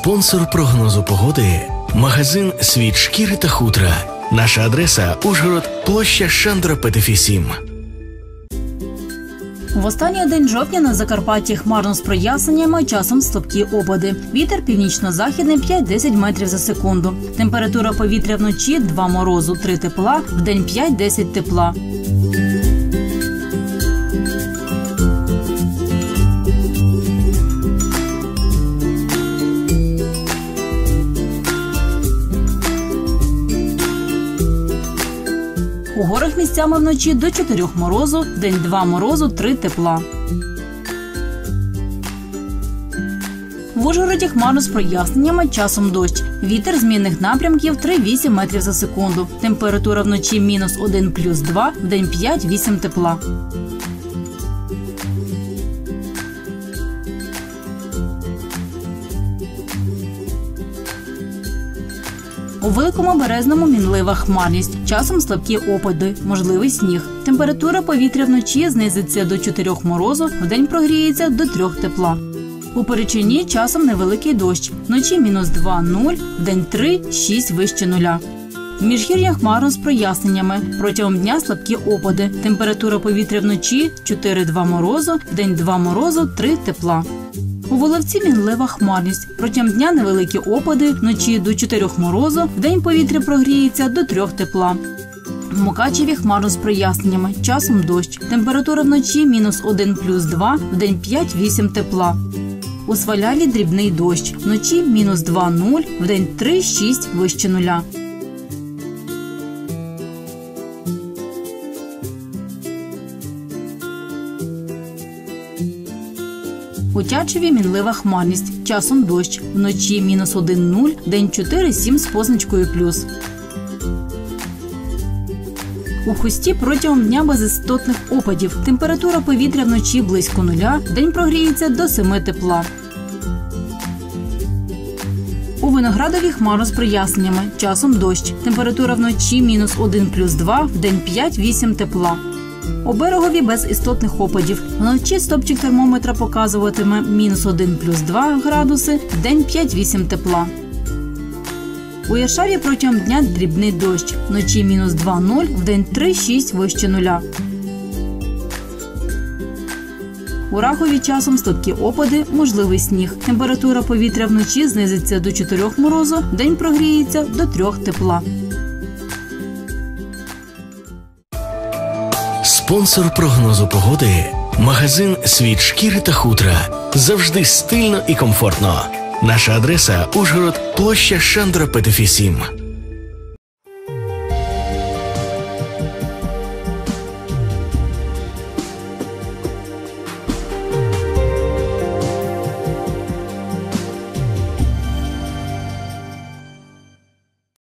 Спонсор прогнозу погоди магазин Світ шкіри та хутра. Наша адреса Ужгород, площа Шандра Петефі 7. В останній день жовтня на Закарпатті хмарно з проясненнями, часом слабкі опади. Вітер північно-західний 5-10 метрів за секунду. Температура повітря вночі 2 морозу, 3 тепла, вдень 5-10 тепла. У горах місцями вночі до 4 морозу, день 2 морозу, 3 тепла. В Ужгороді хмарно з проясненнями, часом дощ. Вітер змінних напрямків 3-8 метрів за секунду. Температура вночі мінус 1 плюс 2, в день 5-8 тепла. У великому березному мінлива хмарність, часом слабкі опади, можливий сніг. Температура повітря вночі знизиться до 4 морозу, вдень прогріється до 3 тепла. У Перечині часом невеликий дощ. Вночі мінус 2 0, вдень 3 6 вище нуля. В міжгір'ях хмарно з проясненнями. Протягом дня слабкі опади. Температура повітря вночі 4-2 морозу, вдень 2 морозу, 3 тепла. У Воловці мінлива хмарність. Протягом дня невеликі опади, вночі до 4 морозу, вдень повітря прогріється до 3 тепла. В Мукачеві хмарно з проясненнями, часом дощ. Температура вночі мінус 1 плюс 2, вдень 5-8 тепла. У Свалялі дрібний дощ. Вночі мінус 2 0, вдень 3-6 вище нуля. У мінлива хмарність, часом дощ. Вночі мінус 1 0, день 4 7 з позначкою плюс. У хусті протягом дня без істотних опадів. Температура повітря вночі близько нуля, день прогріється до 7 тепла. У виноградові хмарно з проясненнями, часом дощ. Температура вночі мінус 1 плюс 2, вдень 5-8 тепла. У берегові без істотних опадів. Вночі стопчик термометра показуватиме мінус 1 плюс 2 градуси, вдень 5-8 тепла. У Яшаві протягом дня дрібний дощ. Вночі мінус 2 0, вдень 3-6 вище нуля. У Рахові часом слабкі опади, можливий сніг. Температура повітря вночі знизиться до 4 морозу, день прогріється до 3 тепла. Спонсор прогнозу погоди магазин Світ шкіри та хутра. Завжди стильно і комфортно. Наша адреса Ужгород, площа Шандра Петефі 7.